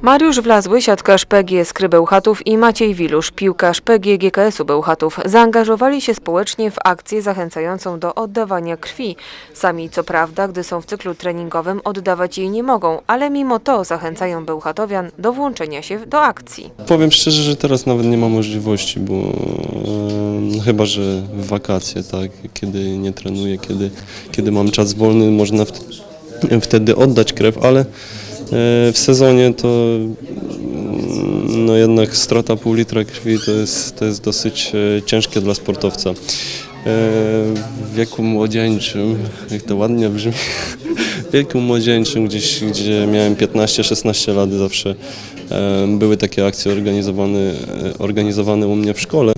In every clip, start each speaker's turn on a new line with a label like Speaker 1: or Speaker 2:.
Speaker 1: Mariusz Wlazły, siatkarz PG Skry Bełchatów i Maciej Wilusz, piłkarz PG GKS-u Bełchatów, zaangażowali się społecznie w akcję zachęcającą do oddawania krwi. Sami co prawda, gdy są w cyklu treningowym, oddawać jej nie mogą, ale mimo to zachęcają Bełchatowian do włączenia się do akcji.
Speaker 2: Powiem szczerze, że teraz nawet nie ma możliwości, bo e, chyba, że w wakacje, tak, kiedy nie trenuję, kiedy, kiedy mam czas wolny, można w, wtedy oddać krew, ale w sezonie to mm, no jednak strata pół litra krwi to jest, to jest dosyć e, ciężkie dla sportowca. E, W wieku młodzieńczym, jak to ładnie brzmi, w wieku młodzieńczym, gdzieś, gdzie miałem 15-16 lat, zawsze e, były takie akcje organizowane, e, organizowane u mnie w szkole.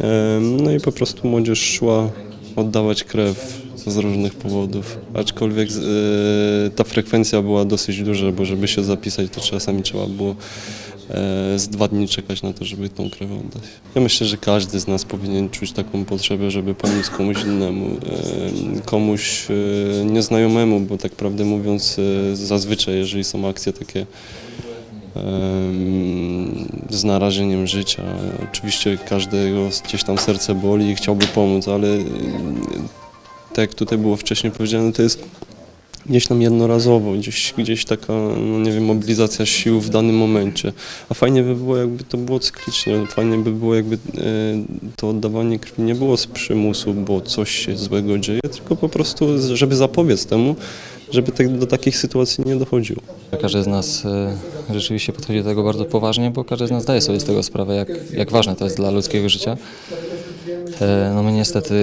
Speaker 2: E, No i po prostu młodzież szła oddawać krew z różnych powodów, aczkolwiek e, ta frekwencja była dosyć duża, bo żeby się zapisać, to czasami trzeba było e, z dwa dni czekać na to, żeby tą krew oddać. Ja myślę, że każdy z nas powinien czuć taką potrzebę, żeby pomóc komuś innemu, e, komuś nieznajomemu, bo tak prawdę mówiąc, zazwyczaj, jeżeli są akcje takie z narażeniem życia. Oczywiście każdego gdzieś tam serce boli i chciałby pomóc, ale tak jak tutaj było wcześniej powiedziane, to jest gdzieś tam jednorazowo, gdzieś, gdzieś taka, no nie wiem, mobilizacja sił w danym momencie. A fajnie by było, jakby to było cyklicznie, fajnie by było, jakby e, to oddawanie krwi nie było z przymusu, bo coś się złego dzieje, tylko po prostu, żeby zapobiec temu, żeby tak, do takich sytuacji nie dochodziło.
Speaker 3: Każdy z nas e, rzeczywiście podchodzi do tego bardzo poważnie, bo każdy z nas zdaje sobie z tego sprawę, jak, jak ważne to jest dla ludzkiego życia. E, No my niestety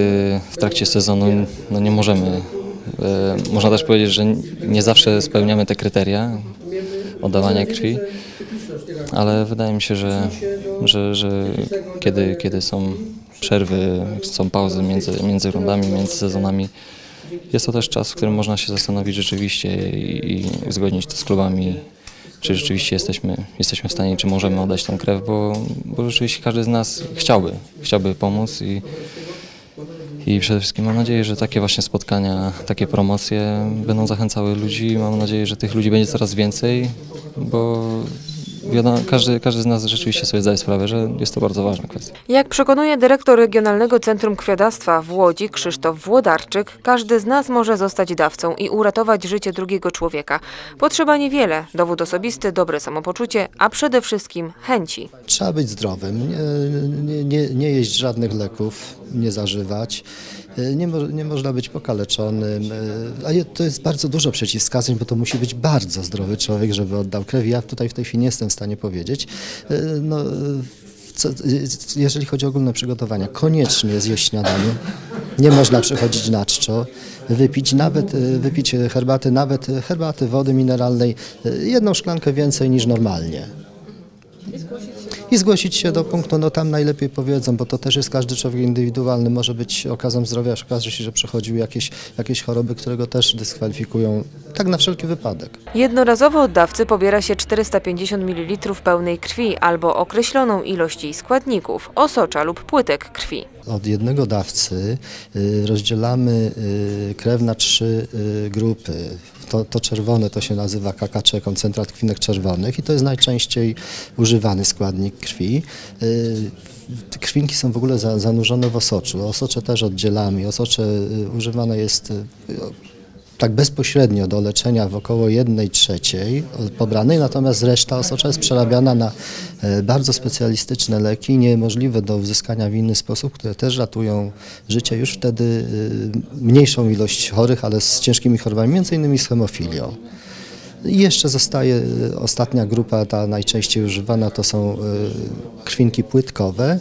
Speaker 3: w trakcie sezonu no nie możemy, e, można też powiedzieć, że nie zawsze spełniamy te kryteria oddawania krwi, ale wydaje mi się, że, że, że kiedy, kiedy są przerwy, są pauzy między, między rundami, między sezonami, jest to też czas, w którym można się zastanowić rzeczywiście i, i uzgodnić to z klubami, czy rzeczywiście jesteśmy, jesteśmy w stanie, czy możemy oddać tą krew, bo, bo rzeczywiście każdy z nas chciałby, chciałby pomóc i, i przede wszystkim mam nadzieję, że takie właśnie spotkania, takie promocje będą zachęcały ludzi. Mam nadzieję, że tych ludzi będzie coraz więcej, bo wiadomo, każdy, każdy z nas rzeczywiście sobie zdaje sprawę, że jest to bardzo ważna kwestia.
Speaker 1: Jak przekonuje dyrektor Regionalnego Centrum Krwiodawstwa w Łodzi Krzysztof Włodarczyk, każdy z nas może zostać dawcą i uratować życie drugiego człowieka. Potrzeba niewiele, dowód osobisty, dobre samopoczucie, a przede wszystkim chęci.
Speaker 4: Trzeba być zdrowym, nie, nie, nie, nie jeść żadnych leków, nie zażywać. Nie, mo, nie można być pokaleczonym, a je- to jest bardzo dużo przeciwwskazań, bo to musi być bardzo zdrowy człowiek, żeby oddał krew. Ja tutaj w tej chwili nie jestem w stanie powiedzieć. No, co, jeżeli chodzi o ogólne przygotowania, koniecznie zjeść śniadanie. Nie można przechodzić na czczo. Wypić nawet, wypić herbaty, nawet herbaty wody mineralnej, jedną szklankę więcej niż normalnie i zgłosić się do punktu, no tam najlepiej powiedzą, bo to też jest każdy człowiek indywidualny, może być okazem zdrowia, że okaże się, że przechodził jakieś, jakieś choroby, które go też dyskwalifikują, tak na wszelki wypadek.
Speaker 1: Jednorazowo od dawcy pobiera się 450 ml pełnej krwi albo określoną ilość jej składników, osocza lub płytek krwi.
Speaker 4: Od jednego dawcy y, rozdzielamy y, krew na trzy y, grupy. To, to czerwone to się nazywa KKC, koncentrat krwinek czerwonych i to jest najczęściej używany składnik krwi. Krwinki są w ogóle za, zanurzone w osoczu. Osocze też oddzielamy. Osocze używane jest tak bezpośrednio do leczenia w około 1 trzeciej pobranej, natomiast reszta osocza jest przerabiana na e, bardzo specjalistyczne leki, niemożliwe do uzyskania w inny sposób, które też ratują życie już wtedy e, mniejszą ilość chorych, ale z ciężkimi chorobami, między innymi z hemofilią. I jeszcze zostaje e, ostatnia grupa, ta najczęściej używana, to są krwinki płytkowe.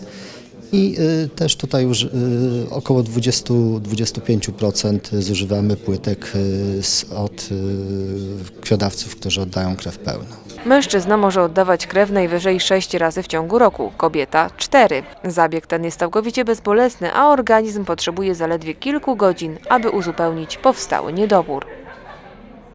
Speaker 4: I y, też tutaj już y, około 20-25% zużywamy płytek y, od krwiodawców, którzy oddają krew pełną.
Speaker 1: Mężczyzna może oddawać krew najwyżej 6 razy w ciągu roku, kobieta 4. Zabieg ten jest całkowicie bezbolesny, a organizm potrzebuje zaledwie kilku godzin, aby uzupełnić powstały niedobór.